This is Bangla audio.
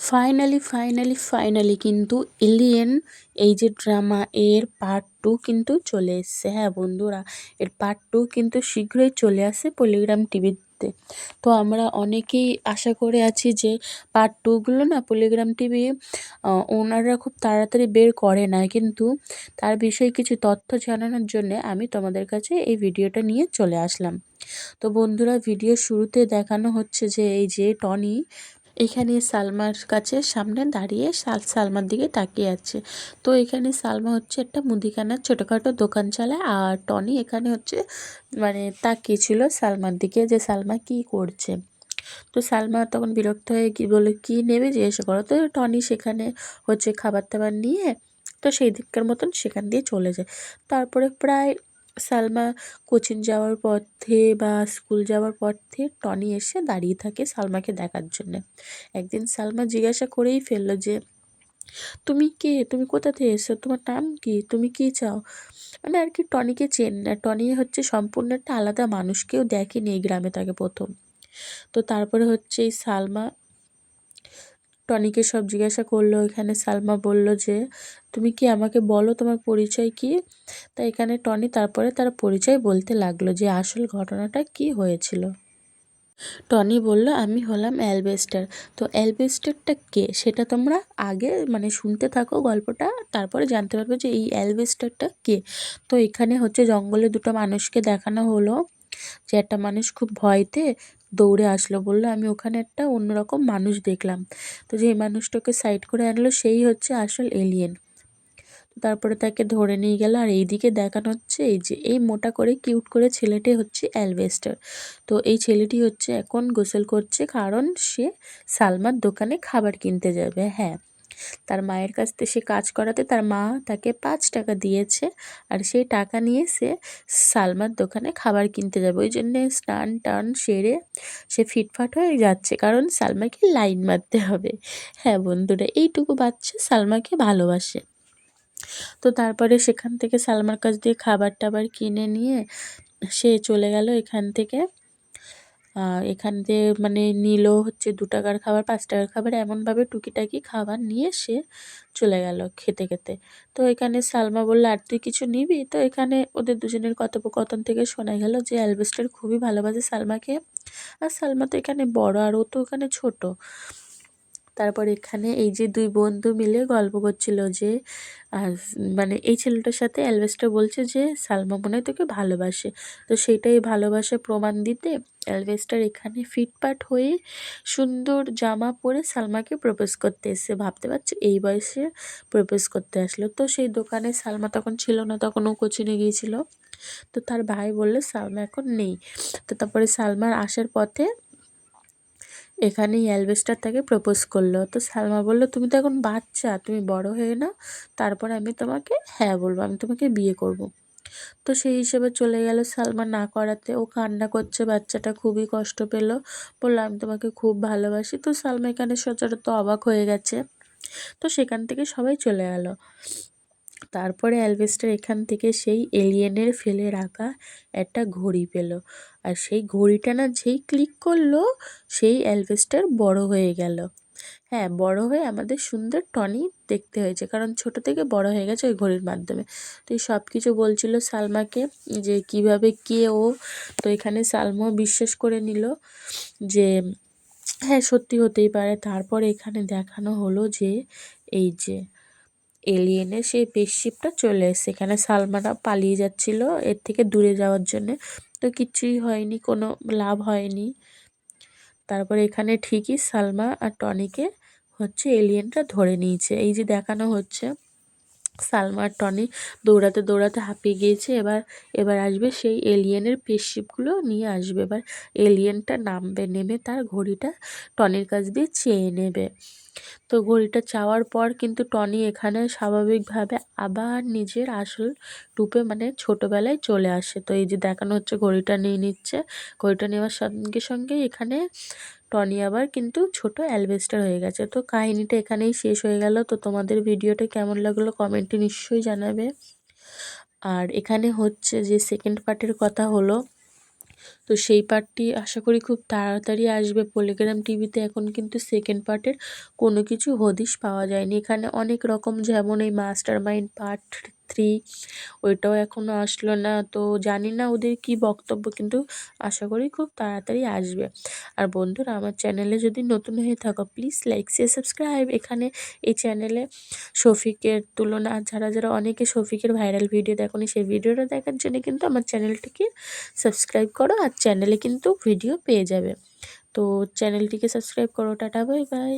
ফাইনালি ফাইনালি ফাইনালি কিন্তু এলিয়েন এই যে ড্রামা এর পার্ট টু কিন্তু চলে এসছে। হ্যাঁ বন্ধুরা, এর পার্ট টু কিন্তু শীঘ্রই চলে আসে পলিগ্রাম টিভিতে তো। আমরা অনেকেই আশা করে আছি যে পার্ট টুগুলো না পলিগ্রাম টিভি ওনারা খুব তাড়াতাড়ি বের করে না। কিন্তু তার বিষয়ে কিছু তথ্য জানানোর জন্য আমি তোমাদের কাছে এই ভিডিওটা নিয়ে চলে আসলাম। তো বন্ধুরা, ভিডিও শুরুতে দেখানো হচ্ছে যে এই যে টনি এখানে সালমার কাছে সামনে দাঁড়িয়ে সাল, সালমার দিকে তাকিয়ে আছে। তো এখানে সালমা হচ্ছে একটা মুদিখানার ছোটোখাটো দোকান চালায় আর টনি এখানে হচ্ছে মানে তাকিয়েছিল সালমার দিকে যে সালমা কি করছে। তো সালমা তখন বিরক্ত হয়ে কি বলে কি নেবে জিজ্ঞাসা করো তো টনি সেখানে হচ্ছে খাবার দাবার নিয়ে তো সেই দিককার মতন সেখান দিয়ে চলে যায়। তারপরে প্রায় সালমা কোচিং যাওয়ার পথে বা স্কুল যাওয়ার পথে টনি এসে দাঁড়িয়ে থাকে সালমাকে দেখার জন্যে। একদিন সালমা জিজ্ঞাসা করেই ফেলল যে, তুমি কে? তুমি কোথা থেকে এসছো? তোমার নাম কি? তুমি কি চাও? মানে আর কি টনিকে চেন না টনি হচ্ছে সম্পূর্ণ একটা আলাদা মানুষ কেউ দেখেনি এই গ্রামে তাকে প্রথম। তো তারপরে হচ্ছে এই সালমা টনিকে সব জিজ্ঞাসা করল, এখানে সালমা বলল যে, তুমি কি আমাকে বলো তোমার পরিচয় কি? তা এখানে টনি তারপরে তার পরিচয় বলতে লাগল যে, আসল ঘটনাটা কি হয়েছিল? টনি বলল, আমি হলাম অ্যালবেস্টার। তো অ্যালবেস্টারটা কে? সেটা তোমরা আগে মানে শুনতে থাকো গল্পটা, তারপরে জানতে পারবে যে এই অ্যালবেস্টারটা কে। তো এখানে হচ্ছে জঙ্গলে দুটো মানুষকে দেখানো হলো। যে একটা মানুষ খুব ভয়তে দৌড়ে আসলো বলল, আমি ওখানে একটা অন্যরকম মানুষ দেখলাম। তো যে মানুষটাকে সাইড করে আনলো সেই হচ্ছে আসল এলিয়েন তারপরে তাকে ধরে নিয়ে গেল। আর এইদিকে দেখানো হচ্ছে এই যে, এই মোটা করে কিউট করে ছেলেটি হচ্ছে অ্যালভেস্টার। তো এই ছেলেটি হচ্ছে এখন গোসল করছে কারণ সে সালমার দোকানে খাবার কিনতে যাবে হ্যাঁ। তার মায়ের কাছ থেকে সে কাজ করাতে তার মা তাকে পাঁচ টাকা দিয়েছে আর সেই টাকা নিয়ে সে সালমার দোকানে খাবার কিনতে যাবে। ওই জন্যে স্নান টান সেরে সে ফিটফাট হয়ে যাচ্ছে, কারণ সালমাকে লাইন মারতে হবে। হ্যাঁ বন্ধুরা, এইটুকু বাচ্চা সালমাকে ভালোবাসে। তো তারপরে সেখান থেকে সালমার কাছ দিয়ে খাবার টাবার কিনে নিয়ে সে চলে গেল এখান থেকে। এখান দিয়ে মানে নিল হচ্ছে দু টাকার খাবার, পাঁচ টাকার খাবার, এমনভাবে টুকিটাকি খাবার নিয়ে সে চলে গেল খেতে খেতে। তো এখানে সালমা বলল, আর তুই কিছু নিবি? তো এখানে ওদের দুজনের কথোপকথন থেকে শোনা গেল যে অ্যালবেস্টার খুবই ভালোবাসে সালমাকে। আর সালমা তো এখানে বড় আর ও তো ওখানে ছোট। তারপর এখানে এই যে দুই বন্ধু মিলে গল্প করছিল যে মানে এই ছেলেটার সাথে অ্যালভেস্টার বলছে যে, সালমা মনে তোকে ভালোবাসে। তো সেটাই ভালোবাসে প্রমাণ দিতে অ্যালভেস্টার এখানে ফিটপাট হয়ে সুন্দর জামা পরে সালমাকে প্রপোজ করতে এসে ভাবতে পারছ, এই বয়সে প্রপোজ করতে আসলো। তো সেই দোকানে সালমা তখন ছিল না, তখন ও কোচিনে গিয়েছিল। তো তার ভাই বলল, সালমা এখন নেই। তো তারপরে সালমার আসার পথে এখানেই অ্যালবেস্টার তাকে প্রপোজ করল। তো সালমা বলল, তুমি তো এখন বাচ্চা, তুমি বড় হয়ে নাও, তারপর আমি তোমাকে হ্যাঁ বলব, আমি তোমাকে বিয়ে করব। তো সেই হিসেবে চলে গেল সালমা না করাতে। ও কান্না করছে, বাচ্চাটা খুবই কষ্ট পেল, বলল, আমি তোমাকে খুব ভালোবাসি। তো সালমা এখানে সচরাচর অবাক হয়ে গেছে। তো সেখান থেকে সবাই চলে গেল। তারপরে অ্যালভেস্টার এখান থেকে সেই এলিয়েনের ফেলে রাখা একটা ঘড়ি পেল। আর সেই ঘড়িটা না যেই ক্লিক করল, সেই অ্যালভেস্টার বড় হয়ে গেল। হ্যাঁ বড় হয়ে আমাদের সুন্দর টনি দেখতে হয়েছে, কারণ ছোট থেকে বড় হয়ে গেছে ওই ঘড়ির মাধ্যমে। তো এই সব কিছু বলছিল সালমাকে যে কীভাবে কে ও, তো এখানে সালমাও বিশ্বাস করে নিল যে হ্যাঁ সত্যি হতেই পারে। তারপর এখানে দেখানো হলো যে, এই যে এলিয়েনের সেই বেশিপটা চলে এসেছে। এখানে সালমারা পালিয়ে যাচ্ছিল এর থেকে দূরে যাওয়ার জন্যে। তো কিচ্ছুই হয়নি, কোনো লাভ হয়নি। তারপর এখানে ঠিকই সালমা আর টনিকে হচ্ছে এলিয়েনটা ধরে নিয়েছে। এই যে দেখানো হচ্ছে সালমা আর টনি দৌড়াতে দৌড়াতে হাঁপিয়ে গিয়েছে। এবার এবার আসবে সেই এলিয়েনের পেশিপগুলো নিয়ে আসবে। এবার এলিয়েনটা নামবে, নেমে তার ঘড়িটা টনির কাছ দিয়ে চেয়ে নেবে। তো ঘড়িটা চাওয়ার পর কিন্তু টনি এখানে স্বাভাবিকভাবে আবার নিজের আসল রূপে মানে ছোটোবেলায় চলে আসে। তো এই যে দেখানো হচ্ছে ঘড়িটা নিয়ে নিচ্ছে। ঘড়িটা নেওয়ার সঙ্গে সঙ্গে এখানে টনি আবার কিন্তু ছোট অ্যালবেস্টার হয়ে গেছে। তো কাহিনিটা এখানেই শেষ হয়ে গেল। তো তোমাদের ভিডিওটা কেমন লাগল কমেন্টে নিশ্চয়ই জানাবে। আর এখানে হচ্ছে যে সেকেন্ড পার্টের কথা হলো, তো সেই পার্টটি আশা করি খুব তাড়াতাড়ি আসবে। পলিগ্রাম টিভিতে এখন কিন্তু সেকেন্ড পার্টের কোনো কিছু হদিশ পাওয়া যায়নি। এখানে অনেক রকম যেমন এই মাস্টার মাইন্ড পার্ট থ্রি ওইটাও এখনও আসলো না। তো জানি না ওদের কি বক্তব্য, কিন্তু আশা করি খুব তাড়াতাড়ি আসবে। আর বন্ধুরা, আমার চ্যানেলে যদি নতুন হয়ে থাকো প্লিজ লাইক শেয়ার সাবস্ক্রাইব এখানে এই চ্যানেলে শফিকের তুলনা, যারা যারা অনেকে শফিকের ভাইরাল ভিডিও দেখনি, সেই ভিডিওটা দেখার জন্য কিন্তু আমার চ্যানেলটিকে সাবস্ক্রাইব করো আর চ্যানেলে কিন্তু ভিডিও পেয়ে যাবে। তো চ্যানেলটিকে সাবস্ক্রাইব করো। Tata bye bye